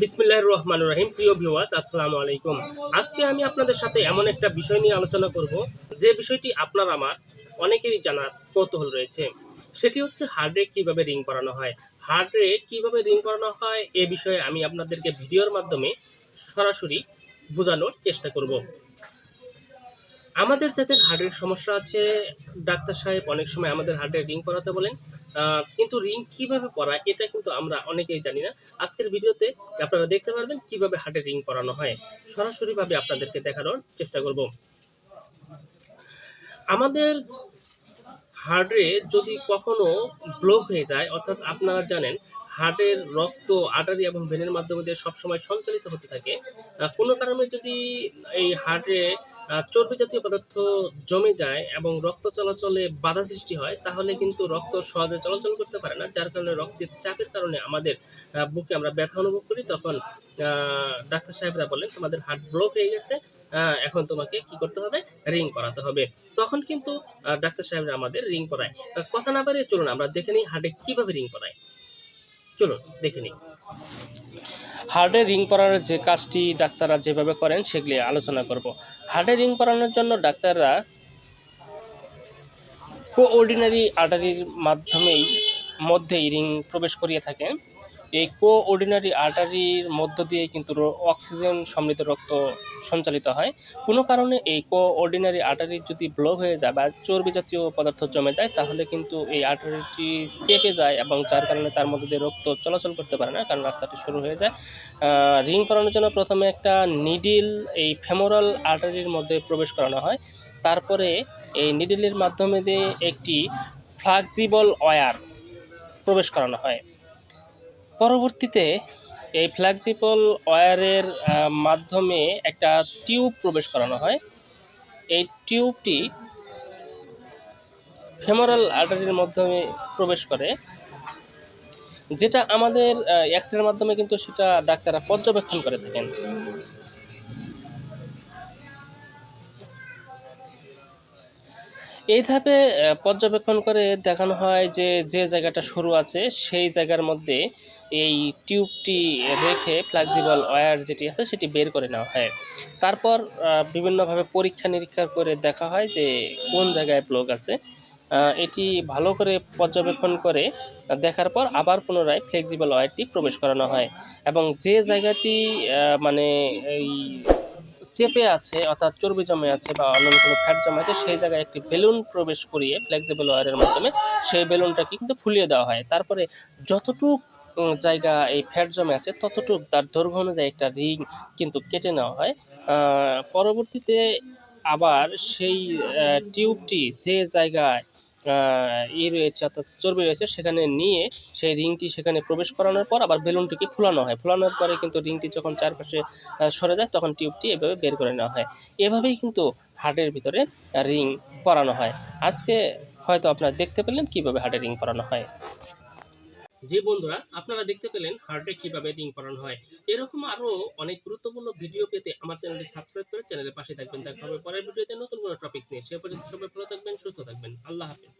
বিসমিল্লাহ রহমান রহিম। প্রিয় ভিওয়াস আসসালামু আলাইকুম। আজকে আমি আপনাদের সাথে এমন একটা বিষয় নিয়ে আলোচনা করব, যে বিষয়টি আপনার আমার অনেকেরই জানার কৌতূহল রয়েছে। সেটি হচ্ছে হার্ডে কীভাবে রিং করানো হয়। হার্ডে কীভাবে রিং করানো হয়, এ বিষয়ে আমি আপনাদেরকে ভিডিওর মাধ্যমে সরাসরি বোঝানোর চেষ্টা করব। আমাদের যাদের হার্টের সমস্যা আছে, ডাক্তার সাহেব অনেক সময় আমাদের হার্টে রিং করাতে বলেন। কিন্তু রিং কীভাবে করা এটা কিন্তু আমরা অনেকেই জানি না। আজকের ভিডিওতে আপনারা দেখতে পারবেন কীভাবে হার্টে রিং করানো হয়। সরাসরি ভাবে আপনাদেরকে দেখানোর চেষ্টা করব। আমাদের হার্টে যদি কখনো ব্লক হয়ে যায়, অর্থাৎ আপনারা জানেন হার্টের রক্ত আটারি এবং ভেনের মাধ্যমে দিয়ে সবসময় সঞ্চালিত হতে থাকে কোনো কারণে যদি এই হার্টে চর্বি জাতীয় পদার্থ জমে যায় এবং রক্ত চলাচলে বাধা সৃষ্টি হয়, তাহলে কিন্তু রক্ত সহজে চলাচল করতে পারে না, যার কারণে রক্তের চাপের কারণে আমাদের বুকে আমরা ব্যথা অনুভব করি। তখন ডাক্তার সাহেবরা বলেন, তোমাদের হার্ট ব্লক হয়ে গেছে এখন তোমাকে কি করতে হবে? রিং করাতে হবে। তখন কিন্তু ডাক্তার সাহেবরা আমাদের রিং করায় কথা না বাড়িয়ে চলুন, আমরা দেখে নিই হার্টে কীভাবে রিং করায় চলুন, দেখে নিই। হার্টে রিং পরানোর যে কাজটি ডাক্তাররা যেভাবে করেন, সেগুলি আলোচনা করব। হার্টে রিং পরানোর জন্য ডাক্তাররা কোঅর্ডিনারি আর্টারির মাধ্যমেই মধ্যেই রিং প্রবেশ করিয়ে থাকেন। এই কোঅর্ডিনারি আর্টারির মধ্য দিয়ে কিন্তু অক্সিজেন সমৃদ্ধ রক্ত সঞ্চালিত হয়। কোনো কারণে এই কোঅর্ডিনারি আর্টারি যদি ব্লক হয়ে যায় বা চর্বি জাতীয় পদার্থ জমে যায়, তাহলে কিন্তু এই আর্টারিটি চেপে যায় এবং যার কারণে তার মধ্যে দিয়ে রক্ত চলাচল করতে পারে না, কারণ রাস্তাটি শুরু হয়ে যায়। রিং করানোর জন্য প্রথমে একটা নিডিল এই ফেমোরাল আর্টারির মধ্যে প্রবেশ করানো হয়। তারপরে এই নিডিলের মাধ্যমে দিয়ে একটি ফ্লাক্সিবল ওয়্যার প্রবেশ করানো হয়। পরবর্তীতে এই ফ্লেক্সিবল ওয়্যারের মাধ্যমে একটা টিউব প্রবেশ করানো হয়। এই টিউবটি ফেমোরাল আর্টারির মাধ্যমে প্রবেশ করে, যেটা আমাদের এক্স রের মাধ্যমে কিন্তু সেটা ডাক্তাররা পর্যবেক্ষণ করে থাকেন। এই ধাপে পর্যবেক্ষণ করে দেখানো হয় যে যে জায়গাটা সরু আছে, সেই জায়গার মধ্যে এই টিউবটি রেখে ফ্লেক্সিবল ওয়্যার যেটি আছে সেটি বের করে নেওয়া হয়। তারপর বিভিন্নভাবে পরীক্ষা নিরীক্ষা করে দেখা হয় যে কোন জায়গায় ব্লক আছে। এটি ভালো করে পর্যবেক্ষণ করে দেখার পর আবার পুনরায় ফ্লেক্সিবল ওয়্যারটি প্রবেশ করানো হয় এবং যে জায়গাটি মানে এই চেপে আছে অর্থাৎ চর্বি জমে আছে বা অন্যান্য কোনো ফ্যাট জমে আছে, সেই জায়গায় একটি বেলুন প্রবেশ করিয়ে ফ্লেক্সিবল ওয়্যারের মাধ্যমে সেই বেলুনটাকে কিন্তু ফুলিয়ে দেওয়া হয়। তারপরে যতটুক জায়গা এই ফ্যাট জমে আছে, ততটুক তার দৈর্ঘ্য অনুযায়ী একটা রিং কিন্তু কেটে নেওয়া হয়। পরবর্তীতে আবার সেই টিউবটি যে জায়গায় ই রয়েছে অর্থাৎ চর্বি রয়েছে, সেখানে নিয়ে সেই রিংটি সেখানে প্রবেশ করানোর পর আবার বেলুনটিকে ফুলানো হয়। ফুলানোর পরে কিন্তু রিংটি যখন চারপাশে সরে যায়, তখন টিউবটি এভাবে বের করে নেওয়া হয়। এভাবেই কিন্তু হার্টের ভিতরে রিং পরানো হয়। আজকে হয়তো আপনারা দেখতে পেলেন কীভাবে হার্টে রিং পরানো হয়। যে বন্ধুরা, আপনারা দেখতে পেলেন হার্টে কীভাবে রিং করানো হয়। এরকম আরও অনেক গুরুত্বপূর্ণ ভিডিও পেতে আমার চ্যানেলটি সাবস্ক্রাইব করে চ্যানেলের পাশে থাকবেন। দেখা হবে পরের ভিডিওতে নতুন কোনো টপিকস নিয়ে। সে পর্যন্ত সবাই ভালো থাকবেন, সুস্থ থাকবেন। আল্লাহ হাফেজ।